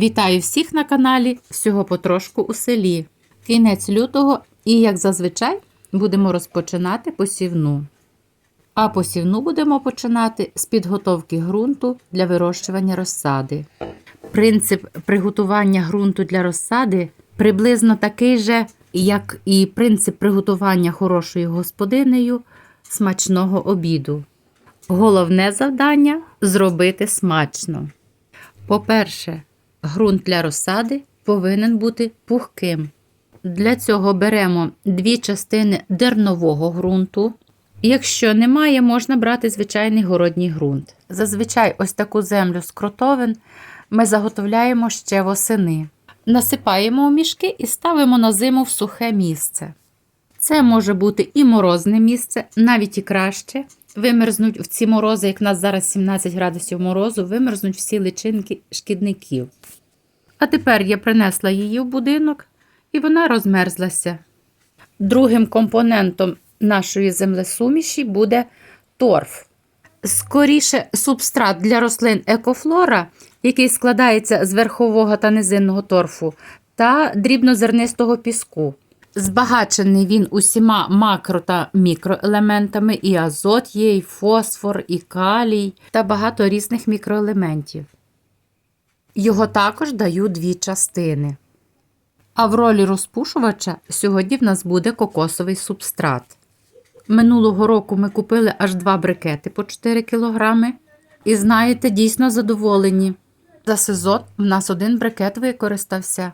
Вітаю всіх на каналі Всього потрошку у селі. Кінець лютого і, як зазвичай, будемо розпочинати посівну. А посівну будемо починати з підготовки ґрунту для вирощування розсади. Принцип приготування ґрунту для розсади приблизно такий же, як і принцип приготування хорошою господинею смачного обіду. Головне завдання зробити смачно. По-перше, ґрунт для розсади повинен бути пухким. Для цього беремо дві частини дернового ґрунту. Якщо немає, можна брати звичайний городній ґрунт. Зазвичай ось таку землю з кротовин ми заготовляємо ще восени. Насипаємо у мішки і ставимо на зиму в сухе місце. Це може бути і морозне місце, навіть і краще. Вимерзнуть в ці морози, як в нас зараз 17 градусів морозу, вимерзнуть всі личинки шкідників. А тепер я принесла її в будинок і вона розмерзлася. Другим компонентом нашої землесуміші буде торф. Скоріше, субстрат для рослин екофлора, який складається з верхового та низинного торфу, та дрібнозернистого піску. Збагачений він усіма макро та мікроелементами, і азот є, і фосфор, і калій та багато різних мікроелементів. Його також даю дві частини. А в ролі розпушувача сьогодні в нас буде кокосовий субстрат. Минулого року ми купили аж два брикети по 4 кг. І знаєте, дійсно задоволені. За сезон в нас один брикет використався.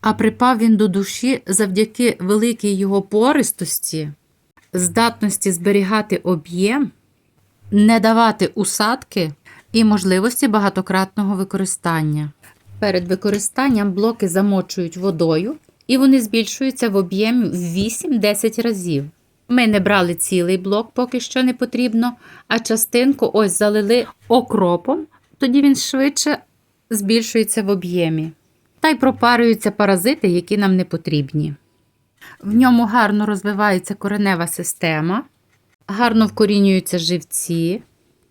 А припав він до душі завдяки великій його пористості, здатності зберігати об'єм, не давати усадки і можливості багатократного використання. Перед використанням блоки замочують водою і вони збільшуються в об'ємі в 8-10 разів. Ми не брали цілий блок, поки що не потрібно, а частинку ось залили окропом, тоді він швидше збільшується в об'ємі. Та й пропарюються паразити, які нам не потрібні. В ньому гарно розвивається коренева система, гарно вкорінюються живці.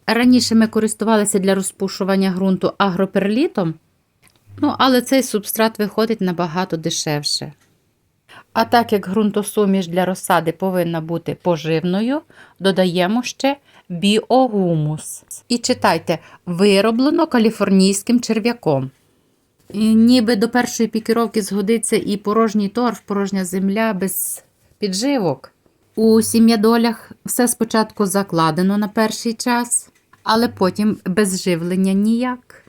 Раніше ми користувалися для розпушування ґрунту агроперлітом, ну, але цей субстрат виходить набагато дешевше. А так як ґрунтосуміш для розсади повинна бути поживною, додаємо ще біогумус. І читайте, вироблено каліфорнійським черв'яком. Ніби до першої пікіровки згодиться і порожній торф, порожня земля без підживок. У сім'ядолях все спочатку закладено на перший час, але потім без живлення ніяк.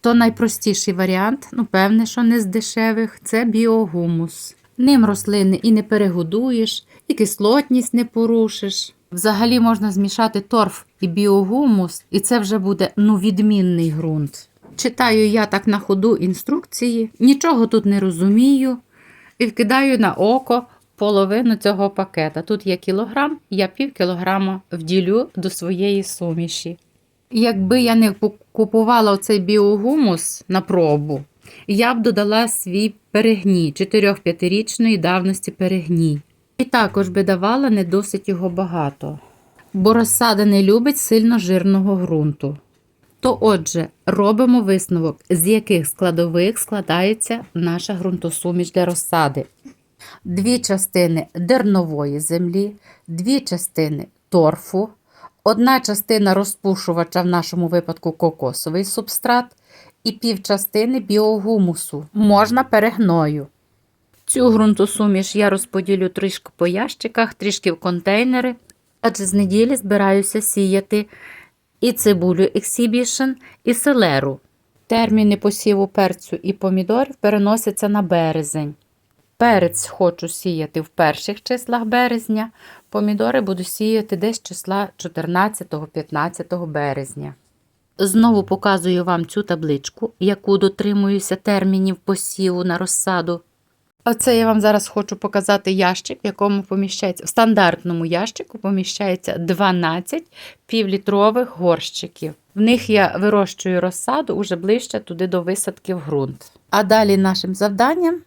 То найпростіший варіант, ну певне, що не з дешевих, це біогумус. Ним рослини і не перегодуєш, і кислотність не порушиш. Взагалі можна змішати торф і біогумус, і це вже буде ну, відмінний ґрунт. Читаю я так на ходу інструкції, нічого тут не розумію, і вкидаю на око половину цього пакета. Тут є кілограм, я пів кілограма вділю до своєї суміші. Якби я не купувала оцей біогумус на пробу, я б додала свій перегній 4-5-річної давності перегній. І також би давала не досить його багато, бо розсада не любить сильно жирного ґрунту. То, отже, робимо висновок, з яких складових складається наша ґрунтосуміш для розсади. Дві частини дернової землі, дві частини торфу, одна частина розпушувача, в нашому випадку кокосовий субстрат, і півчастини біогумусу, можна перегною. Цю ґрунтосуміш я розподілю трішки по ящиках, трішки в контейнери, адже з неділі збираюся сіяти і цибулю Exhibition, і селеру. Терміни посіву перцю і помідорів переносяться на березень. Перець хочу сіяти в перших числах березня, помідори буду сіяти десь числа 14-15 березня. Знову показую вам цю табличку, яку дотримуюся термінів посіву на розсаду. Оце я вам зараз хочу показати ящик, в якому поміщається в стандартному ящику поміщається 12 півлітрових горщиків. В них я вирощую розсаду уже ближче туди до висадки в ґрунт. А далі нашим завданням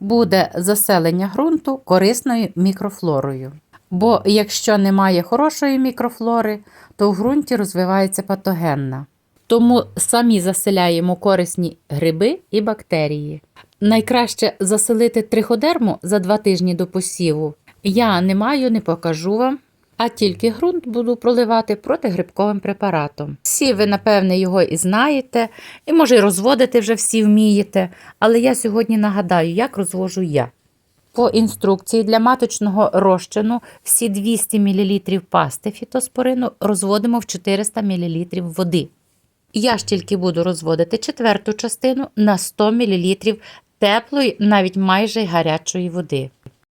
буде заселення ґрунту корисною мікрофлорою. Бо якщо немає хорошої мікрофлори, то в ґрунті розвивається патогенна. тому самі заселяємо корисні гриби і бактерії. Найкраще заселити триходерму за два тижні до посіву. Я не маю, не покажу вам, а тільки ґрунт буду проливати протигрибковим препаратом. Всі ви, напевне, його і знаєте, і може й розводити вже всі вмієте, але я сьогодні нагадаю, як розвожу я. По інструкції для маточного розчину всі 200 мл пасти фітоспорину розводимо в 400 мл води. Я ж тільки буду розводити четверту частину на 100 мл теплої, навіть майже гарячої води.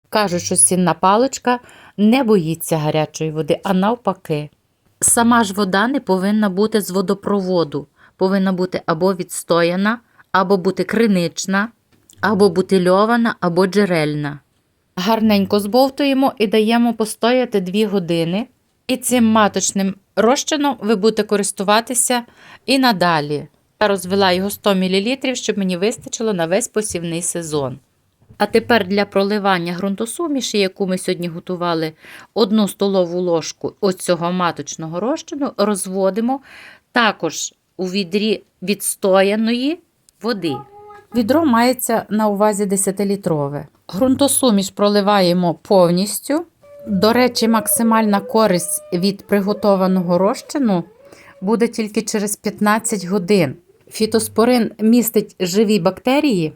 Кажуть, що сінна паличка не боїться гарячої води, а навпаки. Сама ж вода не повинна бути з водопроводу, повинна бути або відстояна, або бути кринична, або бутильована, або джерельна. Гарненько збовтуємо і даємо постояти 2 години. І цим маточним розчином ви будете користуватися і надалі. Я розвела його 100 мл, щоб мені вистачило на весь посівний сезон. А тепер для проливання ґрунтосуміші, яку ми сьогодні готували, одну столову ложку ось цього маточного розчину розводимо також у відрі відстояної води. Відро мається на увазі 10-літрове. Ґрунтосуміш проливаємо повністю. До речі, максимальна користь від приготованого розчину буде тільки через 15 годин. Фітоспорин містить живі бактерії,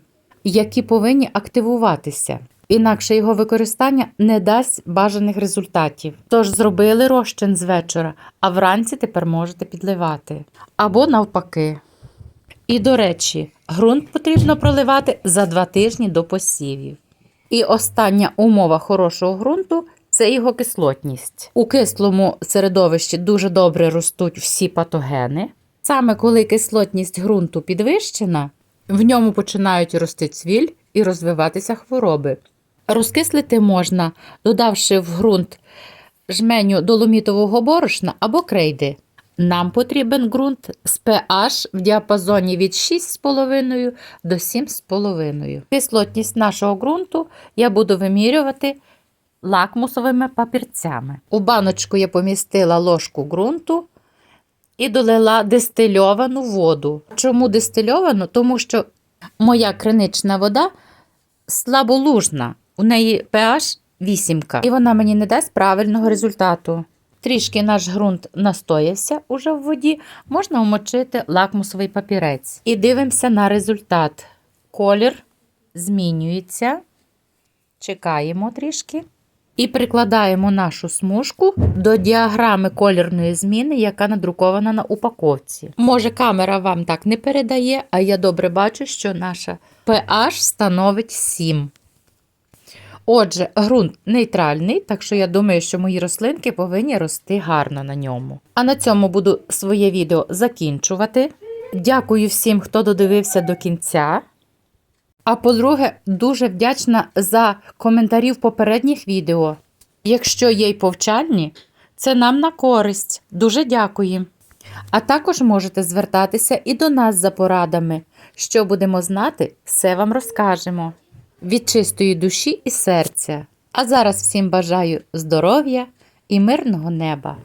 які повинні активуватися. Інакше його використання не дасть бажаних результатів. Тож зробили розчин з вечора, а вранці тепер можете підливати. Або навпаки. І, до речі, ґрунт потрібно проливати за два тижні до посівів. І остання умова хорошого ґрунту це його кислотність. У кислому середовищі дуже добре ростуть всі патогени. Саме коли кислотність ґрунту підвищена, в ньому починають рости цвіль і розвиватися хвороби. Розкислити можна, додавши в ґрунт жменю доломітового борошна або крейди. Нам потрібен ґрунт з pH в діапазоні від 6,5 до 7,5. Кислотність нашого ґрунту я буду вимірювати лакмусовими папірцями. У баночку я помістила ложку ґрунту і долила дистильовану воду. Чому дистильовану? Тому що моя кринична вода слаболужна, у неї pH 8, і вона мені не дасть правильного результату. Трішки наш ґрунт настоявся уже в воді, можна вмочити лакмусовий папірець. І дивимося на результат. Колір змінюється. Чекаємо трішки. І прикладаємо нашу смужку до діаграми колірної зміни, яка надрукована на упаковці. Може, камера вам так не передає, а я добре бачу, що наша pH становить 7. Отже, ґрунт нейтральний, так що я думаю, що мої рослинки повинні рости гарно на ньому. А на цьому буду своє відео закінчувати. Дякую всім, хто додивився до кінця. А по-друге, дуже вдячна за коментарі в попередніх відео. Якщо є й повчальні, це нам на користь. Дуже дякую. А також можете звертатися і до нас за порадами. Що будемо знати, все вам розкажемо. Від чистої душі і серця. А зараз всім бажаю здоров'я і мирного неба.